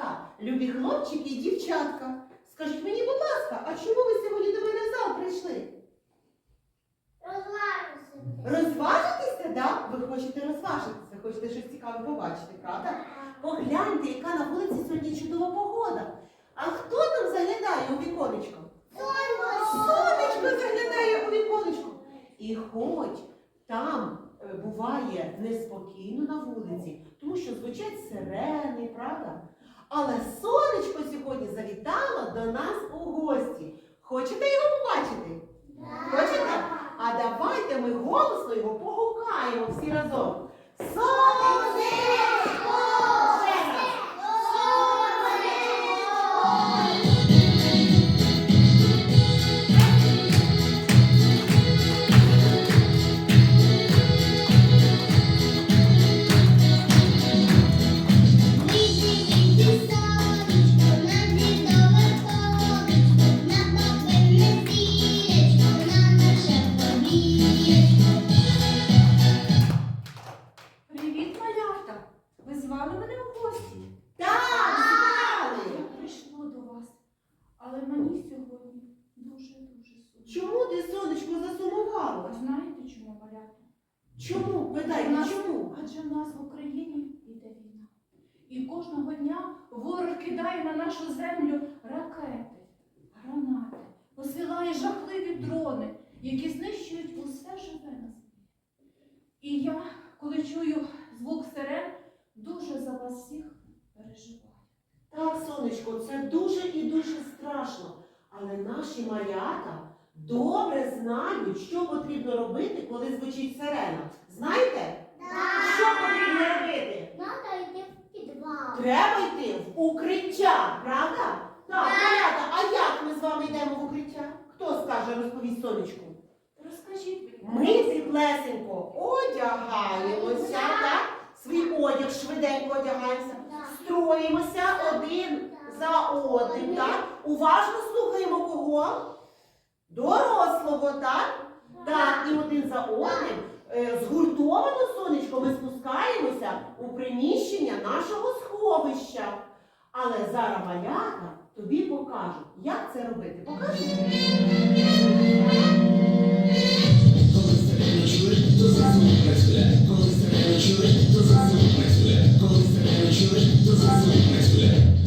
малятка, любі хлопчики і дівчатка. Скажіть мені, будь ласка, а чому ви сьогодні до мене в зал прийшли? Розважитися, да? Ви хочете розважитися, хочете щось цікаве побачити, правда? Погляньте, яка на вулиці сьогодні чудова погода. А хто там заглядає у віконечко? Сонечко заглядає у віконечко. І хоч там е, буває неспокійно на вулиці, тому що звучать сирени, правда? Але сонечко сьогодні завітало до нас у гості. Хочете його побачити? Хочете? А давайте ми голосно його погукаємо всі разом. Сонечко! Кожного дня ворог кидає на нашу землю ракети, гранати, посилає жахливі дрони, які знищують усе живе на землі. І я, коли чую звук сирен, дуже за вас всіх переживаю. Так, сонечко, це дуже і дуже страшно. Але наші малята добре знають, що потрібно робити, коли звучить сирена. Знаєте? Що потрібно робити? Треба йти в укриття, правда? Так, малята, а як ми з вами йдемо в укриття? Хто скаже, розповість сонечку? Розкажіть. Ми світлесенько одягаємося, так? Свій одяг швиденько одягаємося, строїмося один за одним, так? Уважно слухаємо кого? Дорослого, так? Так, і один за одним згуртовано сонечко ми спускаємося у приміщення нашого сховища. Але зараз малята тобі покажуть, як це робити. Покажуть? Коли сирену чуєш, то зразу працює. Коли чуєш, то зразу працює.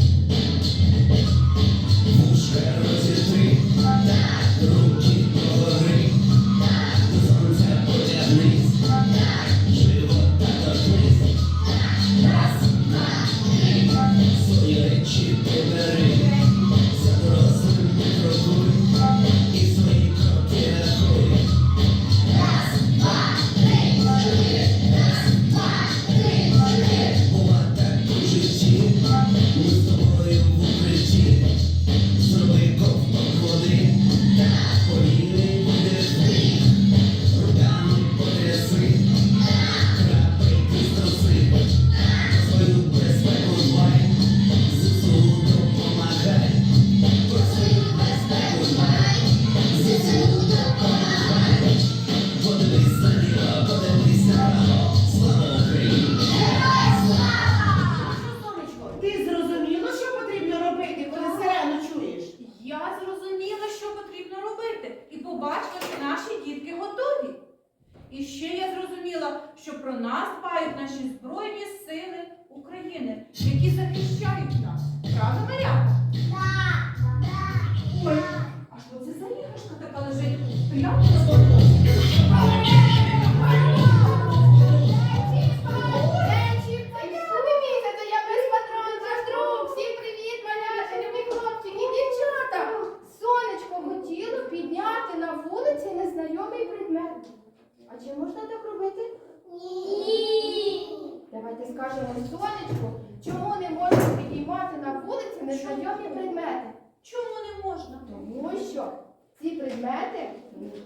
Незнайомі предмети? Чому не можна? Тому що ці предмети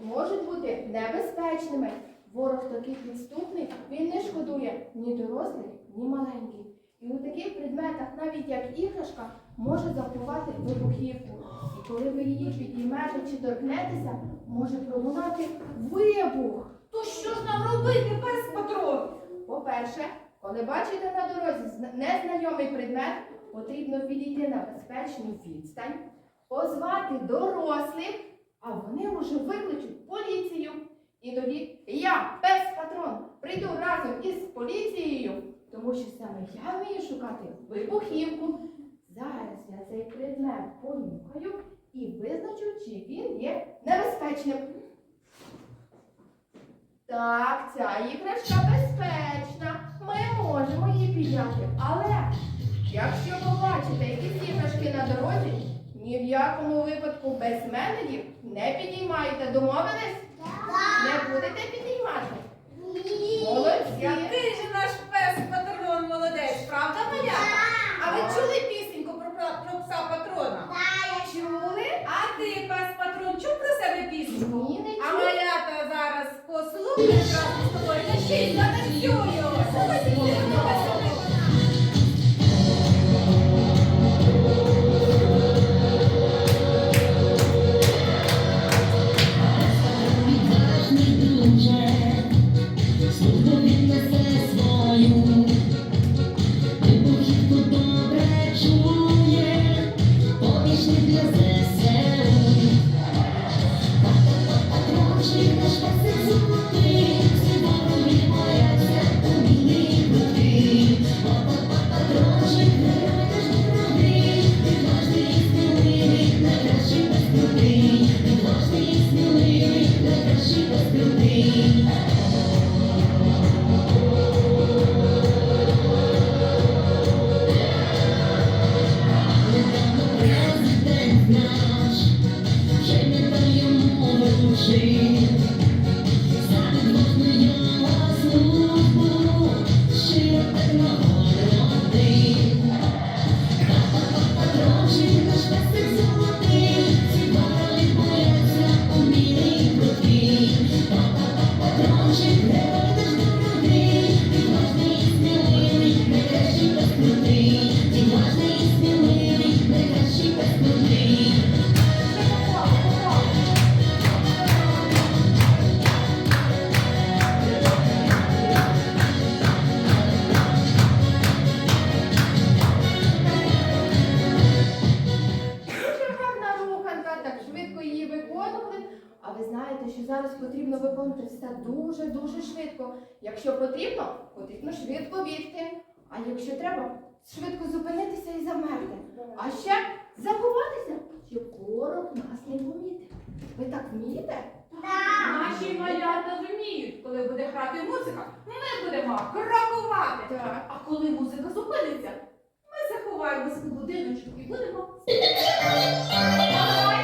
можуть бути небезпечними. Ворог такий підступний, він не шкодує ні дорослих, ні маленьких. І у таких предметах, навіть як іграшка, може заховати вибухівку. І коли ви її підіймете чи торкнетеся, може пролунати вибух. То що ж нам робити без патрон? По-перше, коли бачите на дорозі незнайомий предмет, потрібно відійти на безпечну відстань, позвати дорослих, а вони вже викличуть поліцію. І тоді я, пес патрон, прийду разом із поліцією, тому що саме я вмію шукати вибухівку. Зараз я цей предмет понюхаю і визначу, чи він є небезпечним. Так, ця іграшка безпечна. Ми можемо її підняти. Але якщо побачите якісь іграшки на дорозі, ні в якому випадку без менедів не підіймайте. Домовились? Не будете підіймати? Молодці. Який же наш пес патрон молодець, правда, малята? А ви чули пісеньку про, про, пса патрона? Чули? А ти, пес патрон, чув про себе пісеньку? Ні, не А малята зараз послухають разом з тобою та ще й затанцюють. А ви знаєте, що зараз потрібно виконувати все дуже-дуже швидко. Якщо потрібно, потрібно швидко бігти. А якщо треба, швидко зупинитися і замерти. А ще заховатися, щоб ворог нас не помітив. Ви так вмієте? Наші малята вміють, коли буде грати музика, ми будемо крокувати. Так. А коли музика зупиниться, ми заховаємося у будиночок і будемо.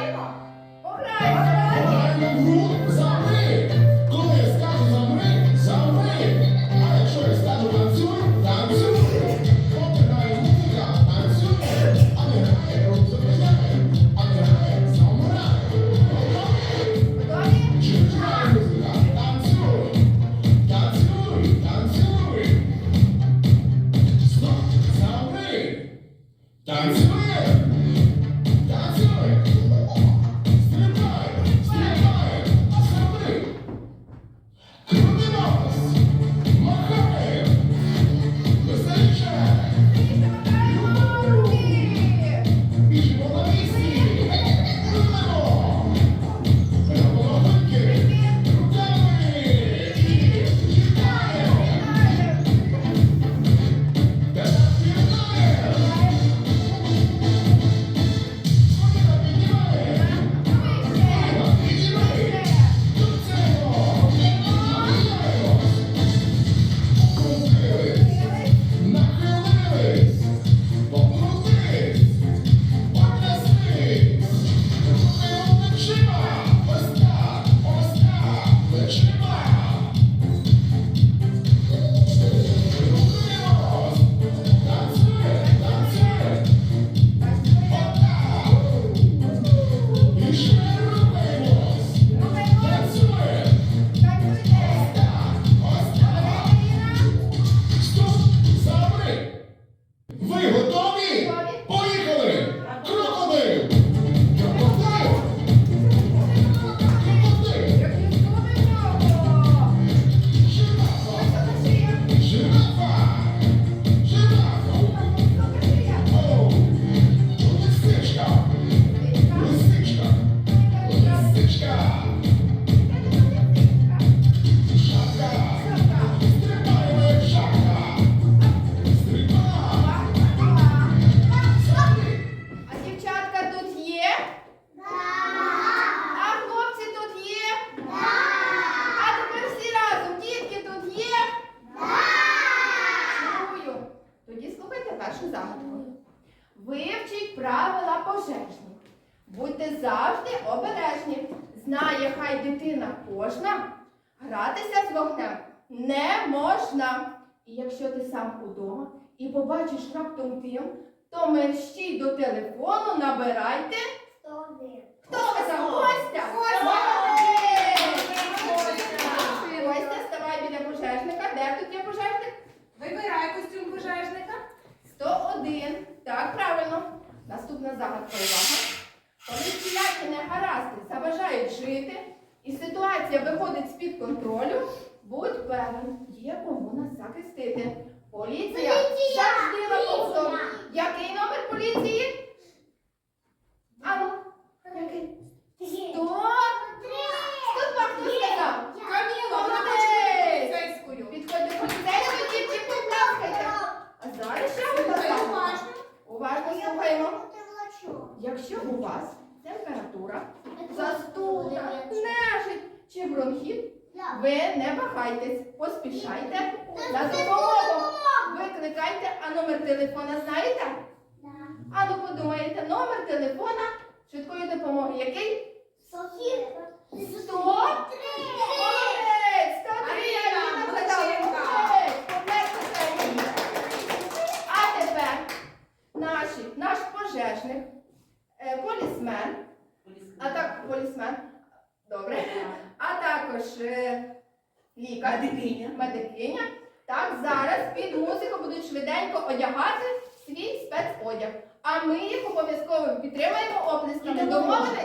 кожна. Гратися з вогнем не можна. І якщо ти сам удома і побачиш раптом дим, то мерщій до телефону набирайте. Хто ви там? Костя? Молодець! Костя, ставай біля пожежника. Де тут є пожежник? Вибирай костюм пожежника. 101. Так, правильно. Наступна загадка увага. Коли всілякі негаразди заважають жити, і ситуація виходить з-під контролю, будь певен, є кому нас захистити. Поліція завжди на. Який номер поліції? Ану, який? Сто? 102, хто сказав? Каміло, поліцейською. Підходьте поліцейську, дівчинку. А зараз ще Слухай уважно. Уважно слухаємо. Якщо у вас температура, застуда, нежить чи бронхіт, ви не вагайтесь, поспішайте на допомогу. Викликайте, а номер телефона знаєте? А ну подумаєте, номер телефона швидкої допомоги який? Сто? Молодець! 103! Аліна, Аліна молодчинка. згадала. Молодець! Поплескайте. А тепер наші, наш пожежник, полісмен, а так, полісмен, добре, а також е, лікар, Медикиня. медикиня. Так, зараз під музику будуть швиденько одягати свій спецодяг. А ми їх обов'язково підтримаємо оплесками. Домовились?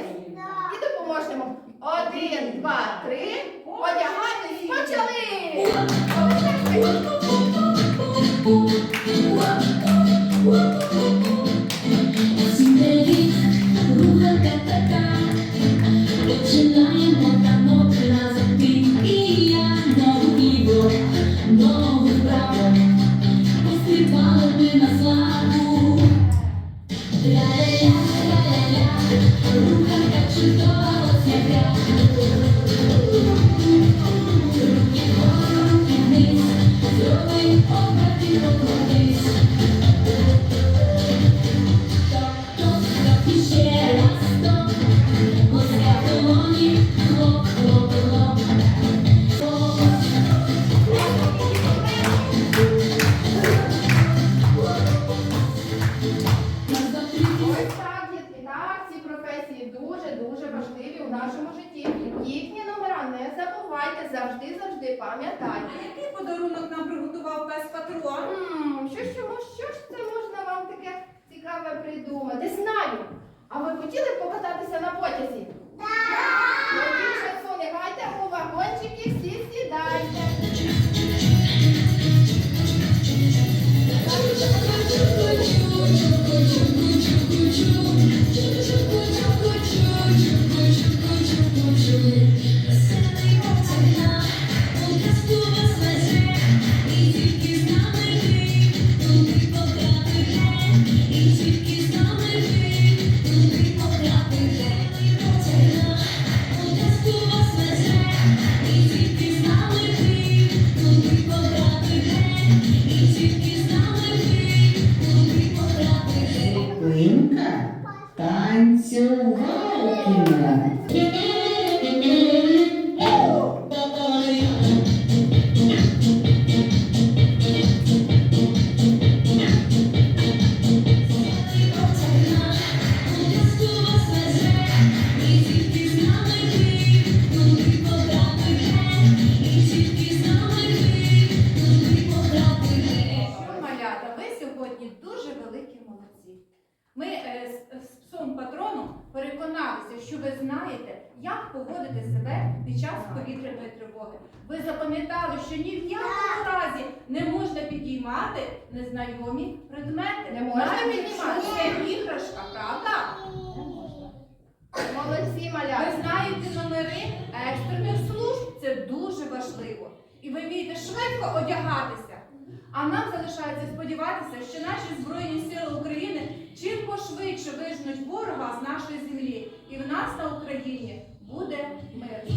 І допоможемо. Один, два, три. Одягатись. Почали! Пам'ятайте. А який подарунок нам приготував пес патрон? М, Що ж що ж це можна вам таке цікаве придумати? Знаю. А ви хотіли б покататися на потязі? Так! Ну більше не гайте у вагончики, всі сідайте. Ми е, з, псом патроном переконалися, що ви знаєте, як поводити себе під час повітряної тривоги. Ви запам'ятали, що ні в якому разі не можна підіймати незнайомі предмети. Не можна якщо це іграшка, правда? Молодці, Ви знаєте номери екстрених служб, це дуже важливо. І ви вмієте швидко одягатися. А нам залишається сподіватися, що наші Збройні Сили України чим пошвидше вижнуть ворога з нашої землі. І в нас на Україні буде мир.